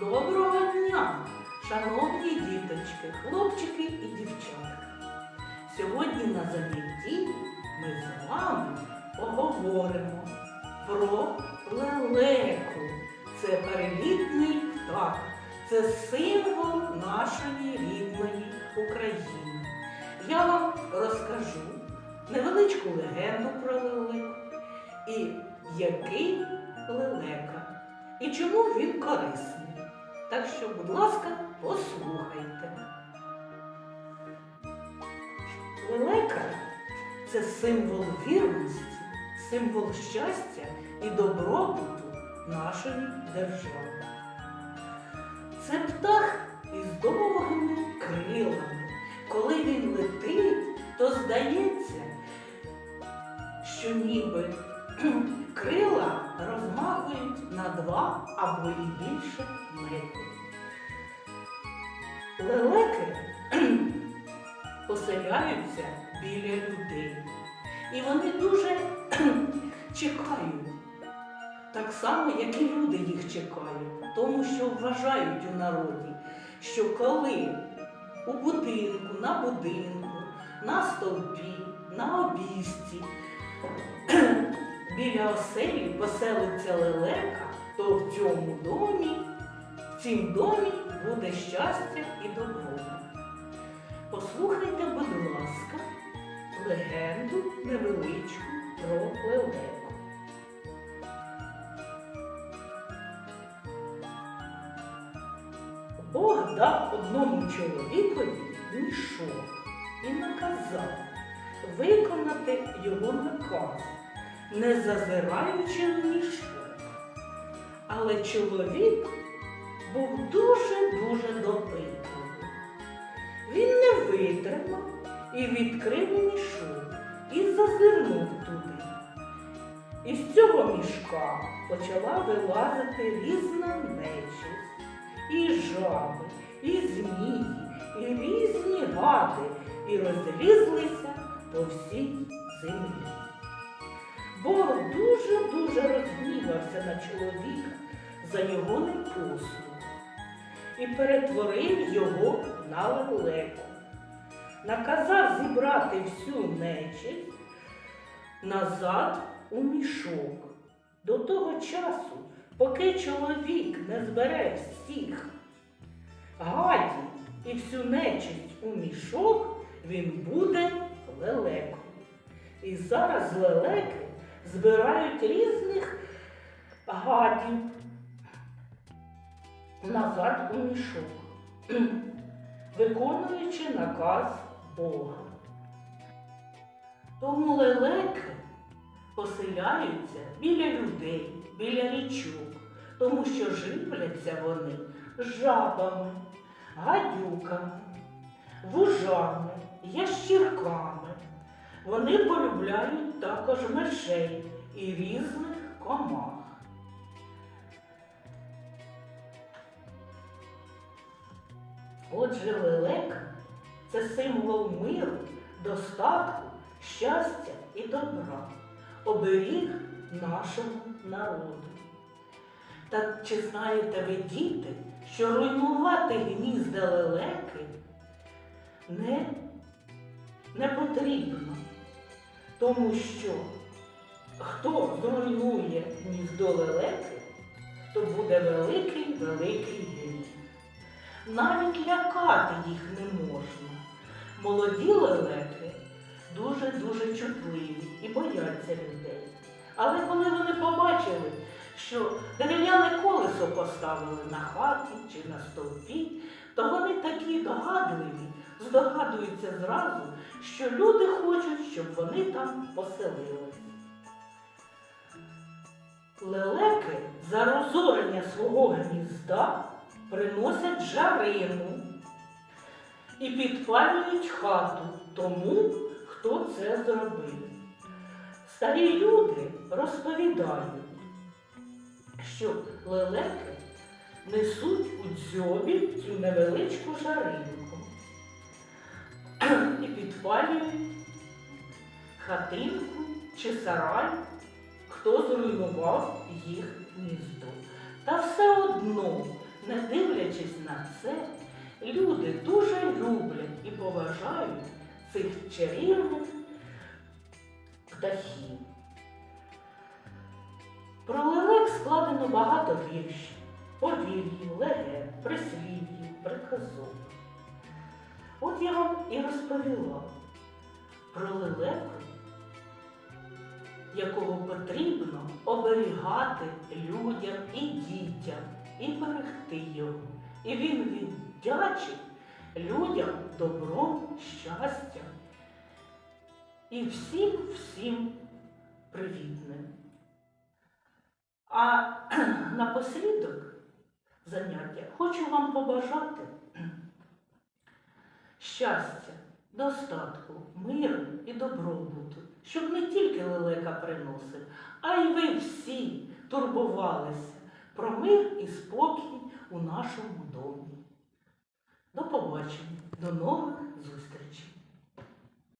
Доброго дня, шановні діточки, хлопчики і дівчатка. Сьогодні на занятті ми з вами поговоримо про лелеку. Це перелітний птах, це символ нашої рідної України. Я вам розкажу невеличку легенду про лелеку і який лелека, і чому він корисний. Так що, будь ласка, послухайте. Лелека це символ вірності, символ щастя і добробуту нашої держави. Це птах із довгими крилами. Коли він летить, то здається, що ніби крила два або і більше метрів. Лелеки поселяються біля людей. І вони дуже чекають. Так само, як і люди їх чекають, тому що вважають у народі, що коли у будинку, на будинку, на стовпі, на обісті біля оселі поселиться лелека, то в цьому домі, в цім домі буде щастя і добро. Послухайте, будь ласка, легенду невеличку про лелеку. Бог дав одному чоловікові мішок і наказав виконати його наказ, не зазираючи в мішок. Але чоловік був дуже-дуже допитливий. Він не витримав і відкрив мішок і зазирнув туди. Із цього мішка почала вилазити різна нечисть, і жаби, і змії, і різні гади, і розлізлися по всій землі. Бог дуже-дуже розгнівався на чоловіка за його непослух і перетворив його на лелеку. Наказав зібрати всю нечисть назад у мішок. До того часу, поки чоловік не збере всіх гадів і всю нечисть у мішок, він буде лелекою. І зараз лелеки збирають різних гадів назад у мішок, виконуючи наказ Бога. Тому лелеки поселяються біля людей, біля річок, тому що живляться вони жабами, гадюками, вужами, ящірками. Вони полюбляють також мишей і різних комах. Отже, лелека це символ миру, достатку, щастя і добра, оберіг нашому народу. Та чи знаєте ви, діти, що руйнувати гнізда лелеки не, не потрібно, тому що хто зруйнує гніздо лелеки, то буде великий великий гріх. Навіть лякати їх не можна. Молоді лелеки дуже-дуже чутливі і бояться людей. Але коли вони побачили, що дерев'яне колесо поставили на хаті чи на стовпі, то вони такі догадливі, здогадуються зразу, що люди хочуть, щоб вони там поселилися. Лелеки за розорення свого гнізда приносять жарину і підпалюють хату тому, хто це зробив. Старі люди розповідають, що лелеки несуть у дзьобі цю невеличку жаринку і підпалюють хатинку чи сарай, хто зруйнував їх гніздо. Та все одно не дивлячись на це, люди дуже люблять і поважають цих чарівних птахів. Про лелек складено багато віршів, повір'їв, легенд, прислів'їв, приказок. От я вам і розповіла про лелеку, якого потрібно оберігати людям і дітям, і берегти його. І він віддячить людям добром, щастям і всім всім привітним. А напослідок заняття хочу вам побажати щастя, достатку, миру і добробуту, щоб не тільки лелека приносив, а й ви всі турбувалися про мир і спокій у нашому домі. До побачення, до нових